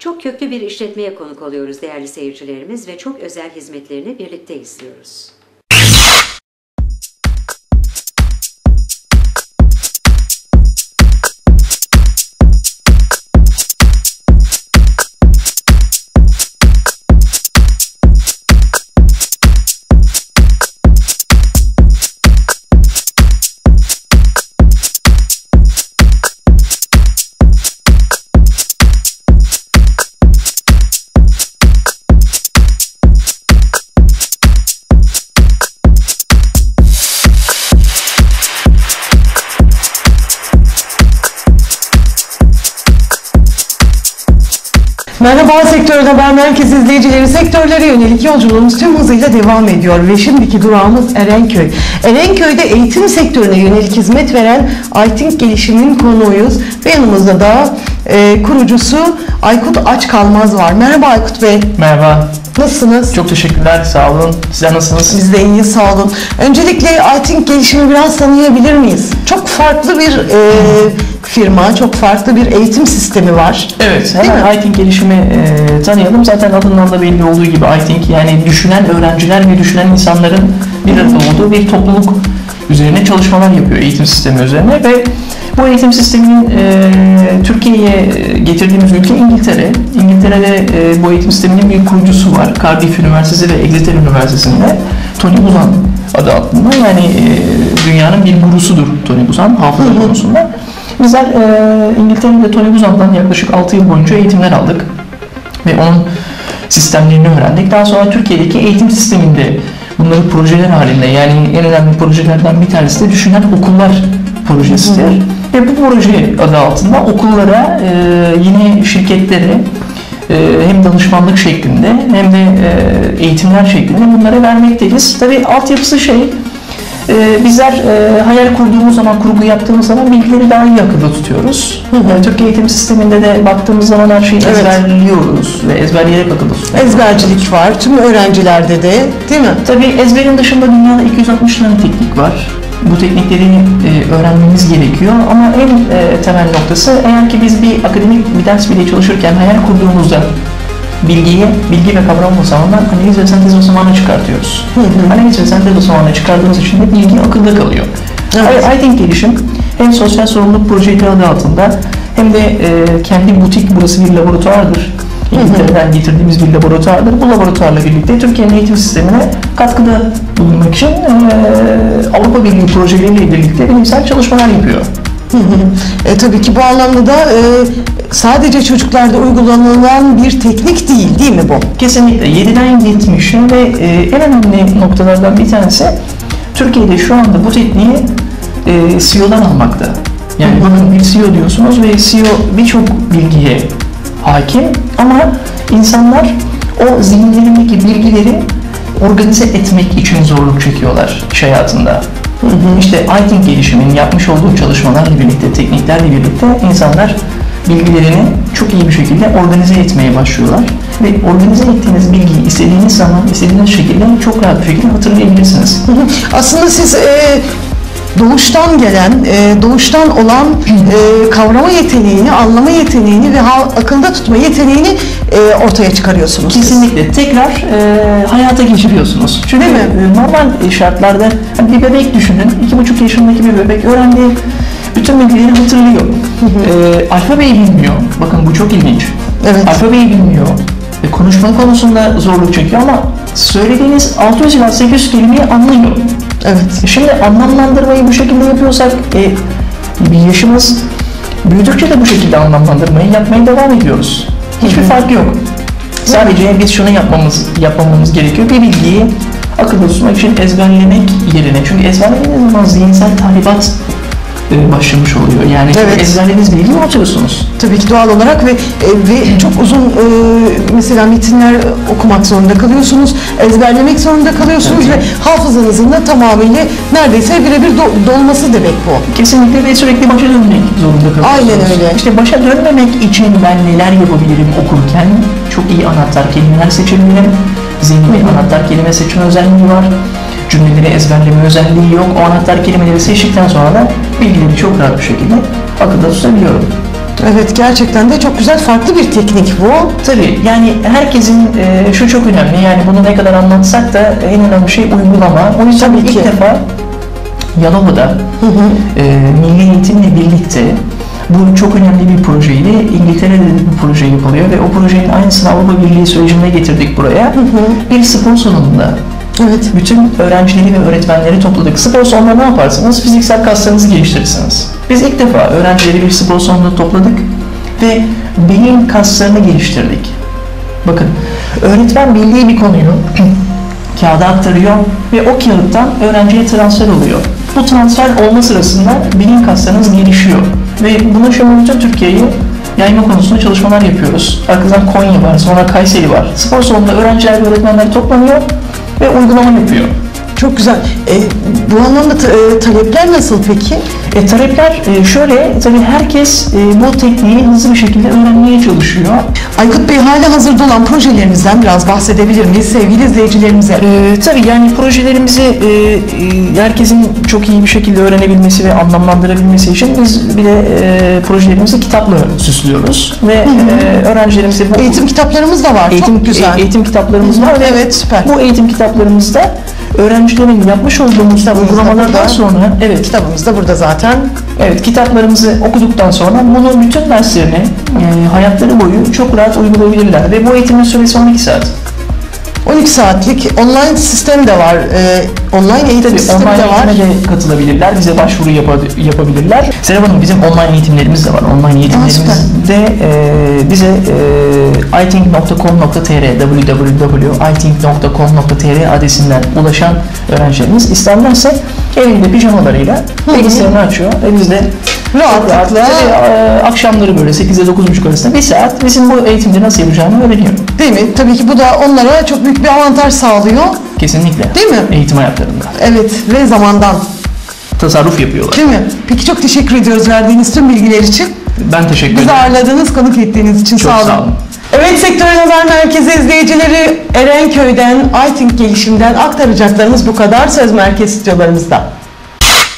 Çok köklü bir işletmeye konuk oluyoruz değerli seyircilerimiz ve çok özel hizmetlerini birlikte izliyoruz. Merhaba Sektör Haber Merkezi izleyicileri. Sektörlere yönelik yolculuğumuz tüm hızıyla devam ediyor ve şimdiki durağımız Erenköy. Erenköy'de eğitim sektörüne yönelik hizmet veren iThink gelişimin konuğuyuz ve yanımızda da e, kurucusu Aykut Açkalmaz var. Merhaba Aykut Bey. Merhaba. Nasılsınız? Çok teşekkürler. Sağ olun. Sizler nasılsınız? Biz de iyiyiz sağ olun. Öncelikle iThink gelişimi biraz tanıyabilir miyiz? Çok farklı bir e, firma, çok farklı bir eğitim sistemi var. Evet. Değil Hemen mi? iThink gelişimi e, tanıyalım. Zaten adından da belli olduğu gibi iThink yani düşünen öğrenciler ve düşünen insanların bir arada olduğu bir topluluk üzerine çalışmalar yapıyor eğitim sistemi üzerine ve bu eğitim sisteminin e, Türkiye'ye getirdiğimiz ülke İngiltere. İngiltere'de e, bu eğitim sisteminin bir kurucusu var. Cardiff Üniversitesi ve Exeter Üniversitesi'nde Tony Buzan adı altında. Yani e, dünyanın bir gurusudur Tony Buzan hafıza konusunda. Bizler e, İngiltere'de Tony Buzan'dan yaklaşık 6 yıl boyunca eğitimler aldık. Ve onun sistemlerini öğrendik. Daha sonra Türkiye'deki eğitim sisteminde bunları projeler halinde yani en önemli projelerden bir tanesi de düşünen okullar projesidir. Ve bu proje adı altında okullara e, yine şirketlere hem danışmanlık şeklinde hem de e, eğitimler şeklinde bunları vermekteyiz. Tabii altyapısı şey e, bizler e, hayal kurduğumuz zaman, kurgu yaptığımız zaman bilgileri daha iyi akılda tutuyoruz. E, Türkiye eğitim sisteminde de baktığımız zaman her şeyi Evet. ezberliyoruz ve ezberleyerek akılda tutuyoruz. Ezbercilik var, tüm öğrencilerde de değil mi? Tabii ezberin dışında dünyada 260 tane teknik var. Bu teknikleri e, öğrenmemiz gerekiyor ama en e, temel noktası eğer ki biz bir akademik bir ders bile çalışırken hayal kurduğumuzda bilgiyi, bilgi ve kavram basamağından analiz ve sentez basamağına çıkartıyoruz. Analiz ve sentez basamağına çıkardığımız için de bilgi akılda kalıyor. Evet. I, I think gelişim hem sosyal sorumluluk projekti adı altında hem de e, kendi butik burası bir laboratuvardır. İngiltere'den getirdiğimiz bir laboratuvardır. Bu laboratuvarla birlikte Türkiye'nin eğitim sistemine katkıda bulunmak için e, Avrupa Birliği projeleriyle birlikte bilimsel çalışmalar yapıyor. Hı hı. E, tabii ki bu anlamda da e, sadece çocuklarda uygulanılan bir teknik değil, değil mi bu? Kesinlikle 7'den 70'e ve e, en önemli noktalardan bir tanesi Türkiye'de şu anda bu tekniği e, CEO'dan almakta. Yani bakın bir CEO diyorsunuz ve CEO birçok bilgiye hakim ama insanlar o zihinlerindeki bilgileri organize etmek için zorluk çekiyorlar iş hayatında. İşte iThink gelişimin yapmış olduğu çalışmalarla birlikte, tekniklerle birlikte insanlar bilgilerini çok iyi bir şekilde organize etmeye başlıyorlar. Ve organize ettiğiniz bilgiyi istediğiniz zaman, istediğiniz şekilde çok rahat bir şekilde hatırlayabilirsiniz. Hı hı. Aslında siz e, doğuştan gelen, e, doğuştan olan e, kavrama yeteneğini, anlama yeteneğini ve akılda tutma yeteneğini e, ortaya çıkarıyorsunuz. siz. Kesinlikle tekrar e, hayata geçiriyorsunuz. Çünkü Değil mi? normal şartlarda hani bir bebek düşünün, iki buçuk yaşındaki bir bebek öğrendiği bütün bilgileri hatırlıyor. E, alfabeyi bilmiyor. Bakın bu çok ilginç. Evet. Alfabeyi bilmiyor. E, konuşma konusunda zorluk çekiyor ama söylediğiniz 600 ila 800 kelimeyi anlıyor. Evet. Şimdi anlamlandırmayı bu şekilde yapıyorsak e, yaşımız büyüdükçe de bu şekilde anlamlandırmayı yapmaya devam ediyoruz. Hiçbir fark yok. Sadece biz şunu yapmamız yapmamamız gerekiyor. Bir bilgiyi akılda tutmak için ezberlemek yerine. Çünkü ezberlediğiniz zaman zihinsel tahribat başlamış oluyor. Yani Evet. ezberlediğiniz bilgiyi unutuyorsunuz. Tabii ki doğal olarak ve e, ve çok uzun e, mesela metinler okumak zorunda kalıyorsunuz, ezberlemek zorunda kalıyorsunuz Tabii. ve hafızanızın da tamamıyla neredeyse birebir do- dolması demek bu. Kesinlikle ve sürekli başa dönmek zorunda kalıyorsunuz. Aynen öyle. İşte başa dönmemek için ben neler yapabilirim okurken çok iyi anahtar kelimeler seçebilirim. Bir anahtar kelime seçme özelliği var. Cümleleri ezberleme özelliği yok. O anahtar kelimeleri seçtikten sonra da bilgileri çok rahat bir şekilde akılda tutabiliyorum. Evet gerçekten de çok güzel farklı bir teknik bu. Tabii yani herkesin e, şu çok önemli yani bunu ne kadar anlatsak da en önemli şey uygulama. O yüzden Tabii ilk ki. defa Yalova'da e, Milli Eğitimle birlikte bu çok önemli bir projeydi. İngiltere'de de bir proje yapılıyor ve o projenin aynısını Avrupa Birliği sürecinde getirdik buraya. Bir spor salonunda Evet. bütün öğrencileri ve öğretmenleri topladık. Spor salonunda ne yaparsınız? Fiziksel kaslarınızı geliştirirsiniz. Biz ilk defa öğrencileri bir spor salonunda topladık ve beyin kaslarını geliştirdik. Bakın, öğretmen bildiği bir konuyu kağıda aktarıyor ve o kağıttan öğrenciye transfer oluyor. Bu transfer olma sırasında beyin kaslarınız gelişiyor ve buna şöyle bütün Türkiye'yi yayma konusunda çalışmalar yapıyoruz. Arkadan Konya var, sonra Kayseri var. Spor salonunda öğrenciler ve öğretmenler toplanıyor ve uygulama yapıyor. Çok güzel. E, bu anlamda ta- e, talepler nasıl peki? E, talepler e, şöyle, tabii herkes e, bu tekniği hızlı bir şekilde öğrenmeye çalışıyor. Aykut Bey hala hazırda olan projelerinizden biraz bahsedebilir miyiz sevgili izleyicilerimize? E, tabii yani projelerimizi e, e, herkesin çok iyi bir şekilde öğrenebilmesi ve anlamlandırabilmesi için biz bir de e, projelerimizi kitapla süslüyoruz ve e, öğrencilerimize bu Eğitim kitaplarımız da var. eğitim, çok güzel. e- eğitim kitaplarımız var ve Evet süper. bu eğitim kitaplarımızda öğrencilerin yapmış olduğumuz uygulamalardan sonra evet Kitabımız da burada zaten. Evet, kitaplarımızı okuduktan sonra bunu bütün derslerine e, hayatları boyu çok rahat uygulayabilirler ve bu eğitimin süresi 12 saat. 12 saatlik online sistem de var. E, online eğitim Tabii sistemi online de var. eğitime de katılabilirler, bize başvuru yapa- yapabilirler. Serap Hanım bizim online eğitimlerimiz de var. Online eğitimlerimizde e, bize e, ithink.com.tr www.ithink.com.tr adresinden ulaşan öğrencilerimiz isterlerse evinde pijamalarıyla bilgisayarını açıyor ve biz de Rahatlıkla. Tabii, e, akşamları böyle 8'de 9.30 arasında bir saat bizim bu eğitimde nasıl yapacağını öğreniyor. Değil mi? Tabii ki bu da onlara çok büyük bir avantaj sağlıyor. Kesinlikle. Değil mi? Eğitim hayatlarında. Evet ve zamandan. Tasarruf yapıyorlar. Değil mi? Peki çok teşekkür ediyoruz verdiğiniz tüm bilgiler için. Ben teşekkür Bizi ederim. ağırladığınız, konuk ettiğiniz için Çok sağ olun. sağ olun. Evet Sektör Nazar Merkezi izleyicileri Erenköy'den, iThink gelişimden aktaracaklarımız bu kadar söz merkez stüdyolarımızda.